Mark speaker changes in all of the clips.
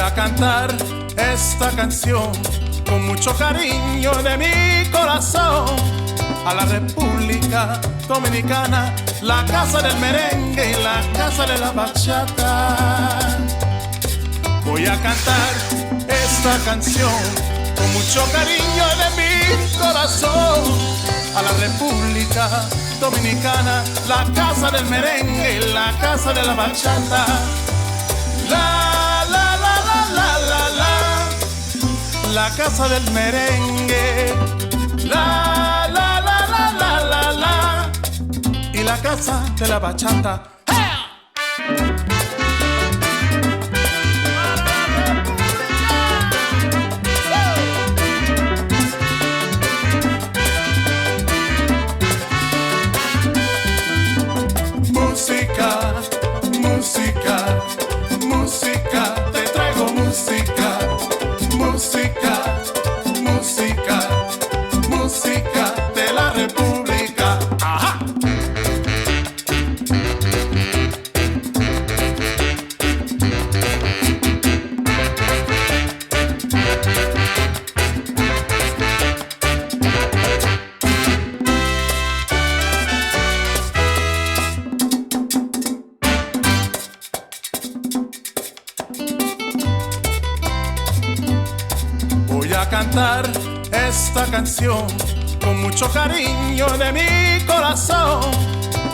Speaker 1: a cantar esta canción con mucho cariño de mi corazón a la República Dominicana, la casa del merengue y la casa de la bachata. Voy a cantar esta canción con mucho cariño de mi corazón a la República Dominicana, la casa del merengue y la casa de la bachata. La, la, casa del merengue. La, la, la, la, la, la, la, y la casa de la bachata. Música, música, a cantar esta canción con mucho cariño de mi corazón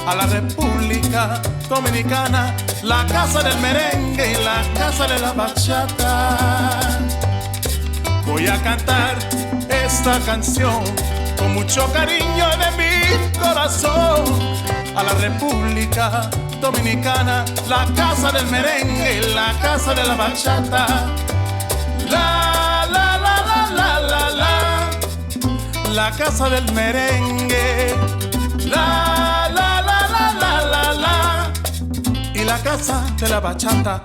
Speaker 1: a la República Dominicana, la casa del merengue y la casa de la bachata. Voy a cantar esta canción con mucho cariño de mi corazón a la República Dominicana, la casa del merengue y la casa de la bachata. La, la, casa del merengue. La, la, la, la, la, la, la, y la casa de la bachata.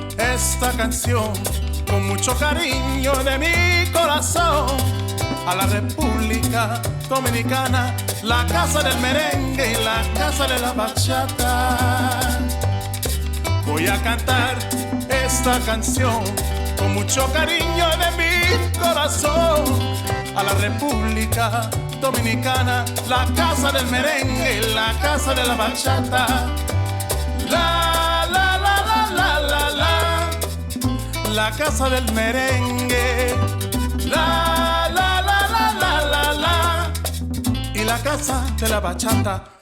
Speaker 1: esta canción con mucho cariño de mi corazón a la República Dominicana, la casa del merengue y la casa de la bachata. Voy a cantar esta canción con mucho cariño de mi corazón a la República Dominicana, la casa del merengue y la casa de la bachata. La, la, casa del merengue. La, la, la, la, la, la, la, y la casa de la bachata.